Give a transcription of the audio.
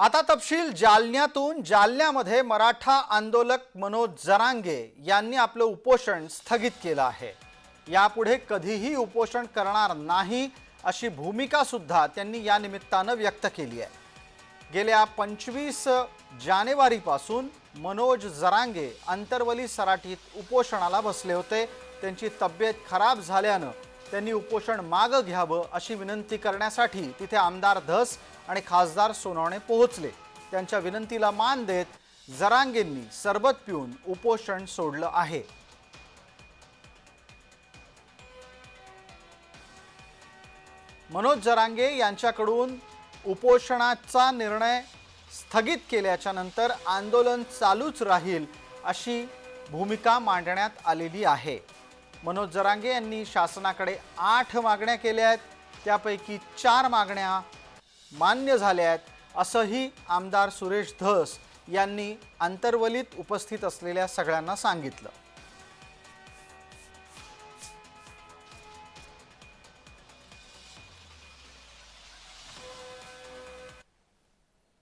आता तपशील जालन्यातून जालन्यामध्ये मराठा आंदोलक मनोज जरांगे यांनी आपलं उपोषण स्थगित केलं आहे. यापुढे कधीही उपोषण करणार नाही अशी भूमिका सुद्धा त्यांनी या निमित्तानं व्यक्त केली आहे. गेल्या पंचवीस जानेवारीपासून मनोज जरांगे अंतरवली सराटीत उपोषणाला बसले होते. त्यांची तब्येत खराब झाल्यानं त्यांनी उपोषण मागं घ्यावं अशी विनंती करण्यासाठी तिथे आमदार धस आणि खासदार सोनवणे पोहोचले. त्यांच्या विनंतीला मान देत जरांगेंनी सरबत पिऊन उपोषण सोडलं आहे. मनोज जरांगे यांच्याकडून उपोषणाचा निर्णय स्थगित केल्याच्यानंतर आंदोलन चालूच राहील अशी भूमिका मांडण्यात आलेली आहे. मनोज जरांगे यांनी शासनाकडे आठ मागण्या केल्या आहेत. त्यापैकी चार मागण्या मान्य झाल्या आहेत असंही आमदार सुरेश धस यांनी अंतर्वलीत उपस्थित असलेल्या सगळ्यांना सांगितलं.